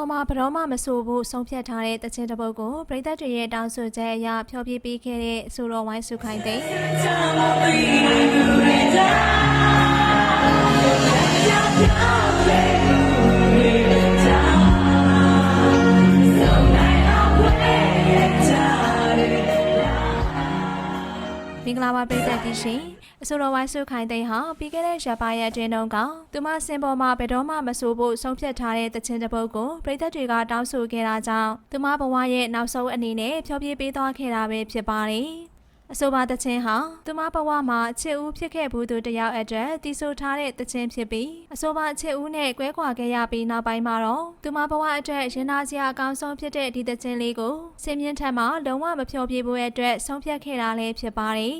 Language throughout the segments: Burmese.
ပေါ်မှာဘတော်မှမဆိုဘူးဆုံးဖြတ်ထားတဲ့တခြင်းတစ်ပုဒ်ကိုပြည်သက်တွေရဲ့တောင်းဆိုချက်အရဖျော်ဖြေပေးခဲ့တဲ့အဆိုတော်ဝိုင်းစုခိုင်သိန်း င်္ဂလာပါပြည်သက်ကြီးရှင်အဆိုတော်ဝိုင်းစုခိုင်သိန်းဟာပြီးခဲ့တဲ့ရက်ပိုင်းရဲ့အတွင်းတုန်းကသူမစင်ပေါ်မှာဘယ်တော့မှမဆိုဖို့ဆုံးဖြတ်ထားတဲ့တခြင်းတစ်ပုဒ်ကိုပြည်သက်တွေကတောင်းဆိုခဲ့တာကြောင့်သူမဘဝရဲ့နောက်ဆုံးအနေနဲ့ဖျော်ဖြေပေးသွားခဲ့တာပဲဖြစ်ပါတယ် အဆိုပါတခြင်းဟာသူမဘဝမှာချစ်ဦးဖြစ်ခဲ့ဘူးသူတယောက်အတွက်တည်ဆိုထားတဲ့တခြင်းဖြစ်ပြီးအဆိုပါချစ်ဦးနဲ့ကွဲကွာခဲ့ရပြီးနောက်ပိုင်းမှာတော့သူမဘဝအတွက်ရင်နာစရာအကောင်းဆုံးဖြစ်တဲ့ဒီတခြင်းလေးကိုစင်မြင့်ထက်မှလုံးဝမဖျော်ဖြေဖို့အတွက်ဆုံးဖြတ်ခဲ့တာလည်းဖြစ်ပါတယ်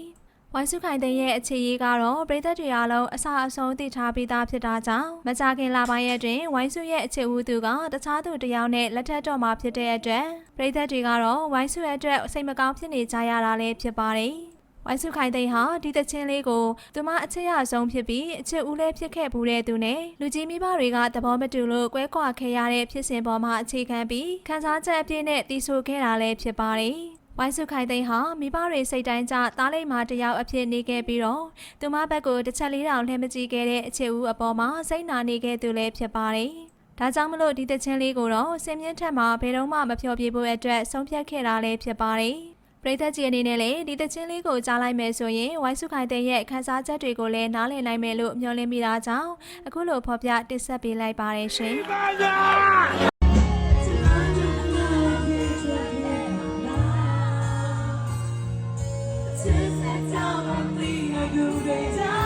ဝိုင်းစုခိုင်တဲ့ရဲ့အခြေရေးကတော့ပြည်သက်တွေအားလုံးအစာအဆုံးသိထားပြီးသားဖြစ်တာကြောင့်မကြခင်လပိုင်းရဲ့တွင်ဝိုင်းစုရဲ့အခြေဦးသူကတခြားသူတစ်ယောက်နဲ့လက်ထပ်တော်မှာဖြစ်တဲ့အတွက်ပြည်သက်တွေကတော့ဝိုင်းစုရဲ့အတွက်စိတ်မကောင်းဖြစ်နေကြရတာလည်းဖြစ်ပါတယ်။ဝိုင်းစုခိုင်သိန်းဟာဒီတချင်းလေးကိုသူမအချစ်ရဆုံးဖြစ်ပြီးအချစ်ဦးလည်းဖြစ်ခဲ့ဘူးတဲ့သူနဲ့လူကြီးမိဘတွေကသဘောမတူလို့ကွဲကွာခဲ့ရတဲ့ဖြစ်စဉ်ပေါ်မှာအခြေခံပြီးခန်းစားချက်အပြည့်နဲ့တည်ဆိုခဲ့တာလည်းဖြစ်ပါတယ်။ ဝိုင်းစုခိုင်သိန်းဟာမိဘတွေစိတ်တိုင်းကြသားလိမ့်မာတယောက်အဖြစ်နေခဲ့ပြီးတော့သူမဘက်ကိုတစ်ချက်လေးတောင်လှည့်မကြည့်ခဲ့တဲ့အချစ်ဦးအပေါ်မှာစိတ်နာနေခဲ့သူလည်းဖြစ်ပါတယ်။ဒါကြောင့်မလို့ဒီတချင်းလေးကိုတော့စင်မြင့်ထက်မှာဘယ်တော့မှမဖျော်ပြဖို့အတွက်ဆုံးဖြတ်ခဲ့တာလည်းဖြစ်ပါတယ်။ပရိသတ်ကြီးအနေနဲ့လည်းဒီတချင်းလေးကိုကြားလိုက်မယ်ဆိုရင်ဝိုင်းစုခိုင်တဲ့ရဲ့ခန်းစားချက်တွေကိုလည်းနားလည်နိုင်မယ်လို့မျှော်လင့်မိတာကြောင့်အခုလိုဖော်ပြတင်ဆက်ပေးလိုက်ပါတယ်ရှင်။ Time I'm thinking I could down